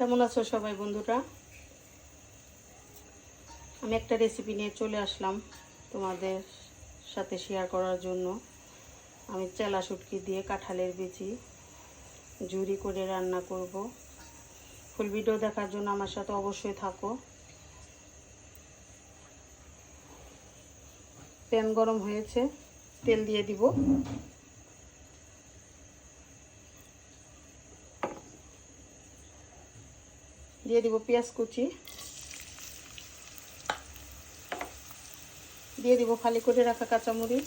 কেমন আছো সবাই বন্ধুরা? আমি একটা রেসিপি নিয়ে চলে আসলাম তোমাদের সাথে শেয়ার করার জন্য। আমি চেলা শুটকি দিয়ে কাঁঠালের বিচি ঝুরি করে রান্না করব। ফুল ভিডিও দেখার জন্য আমার সাথে অবশ্যই থাকো। প্যান গরম হয়েছে, তেল দিয়ে দিব। দিয়ে দিব পেঁয়াজ কুচি। দিয়ে দিব ফালি করে রাখা কাঁচামরিচ।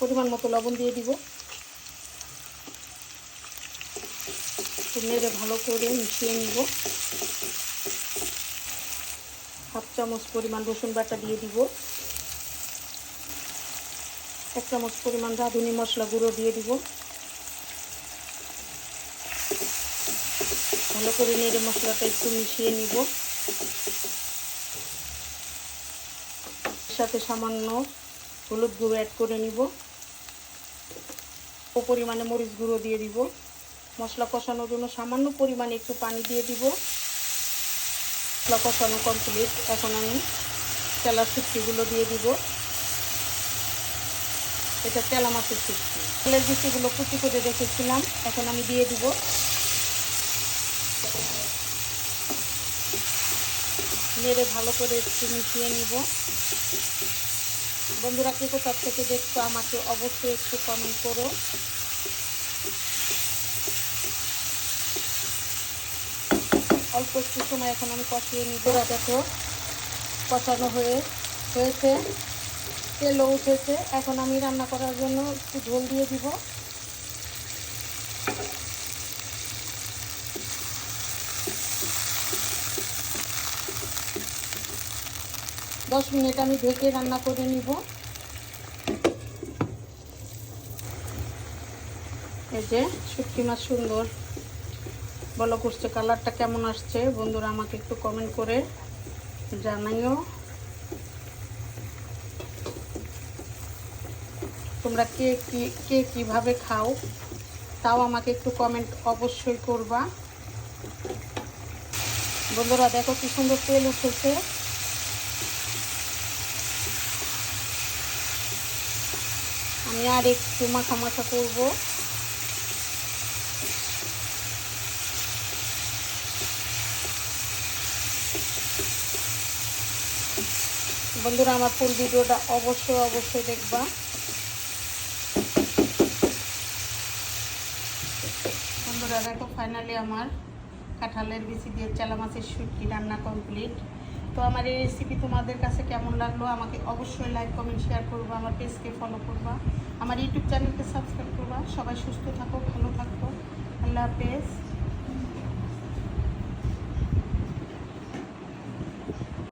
পরিমাণ মতো লবণ দিয়ে দিব। নেড়ে ভালো করে মিশিয়ে নিব। হাফ চামচ পরিমাণ রসুন বাটা দিয়ে দিব। এক চামচ পরিমাণ রাঁধুনি মশলা গুঁড়ো দিয়ে দিব। ভালো করে নেড়ে মশলাটা একটু মিশিয়ে নিব। সাথে সামান্য হলুদ গুঁড়ো অ্যাড করে নিব। ও পরিমাণে মরিচ গুঁড়ো দিয়ে দিব। মশলা কষানোর জন্য সামান্য পরিমাণে একটু পানি দিয়ে দিব। মশলা কষানো কমপ্লিট এখন আমি তেলার শুটকিগুলো দিয়ে দিব। এটা তেলা মাছের শুটকি তেলের বিচিগুলো কুচি করে রেখেছিলাম, এখন আমি দিয়ে দিব। নেড়ে ভালো করে একটু মিশিয়ে নিব। বন্ধুরা, কে কোথার থেকে দেখছ আমাকে অবশ্যই একটু কমেন্ট করো। অল্প একটু সময় এখন আমি কষিয়ে নিব। দেখো, কষানো হয়ে, হয়েছে। তেলও উঠেছে। এখন আমি রান্না করার জন্য একটু ঝোল দিয়ে দিব। দশ মিনিট আমি ঢেকে রান্না করে নিব। এই যে শুটকি মাছ সুন্দর। বলো করছে কালারটা কেমন আসছে? বন্ধুরা আমাকে একটু কমেন্ট করে জানাইও। তোমরা কে কি কীভাবে খাও, তাও আমাকে একটু কমেন্ট অবশ্যই করবা। বন্ধুরা, দেখো কি সুন্দর তেল উঠেছে। আমি আর একটু মাখা মাখা করব। বন্ধুরা, আমার ফুল ভিডিওটা অবশ্যই অবশ্যই দেখবা। বন্ধুরা দেখো ফাইনালি আমার কাঁঠালের বিচি দিয়ে চালা মাছের শুটকি রান্না কমপ্লিট তো আমার এই রেসিপি তোমাদের কাছে কেমন লাগল আমাকে অবশ্যই লাইক কমেন্ট শেয়ার করব, আমার পেজকে ফলো করবা, আমার ইউটিউব চ্যানেলকে সাবস্ক্রাইব করবা। সবাই সুস্থ থাকো, ভালো থাকো। আল্লাহ হাফেজ।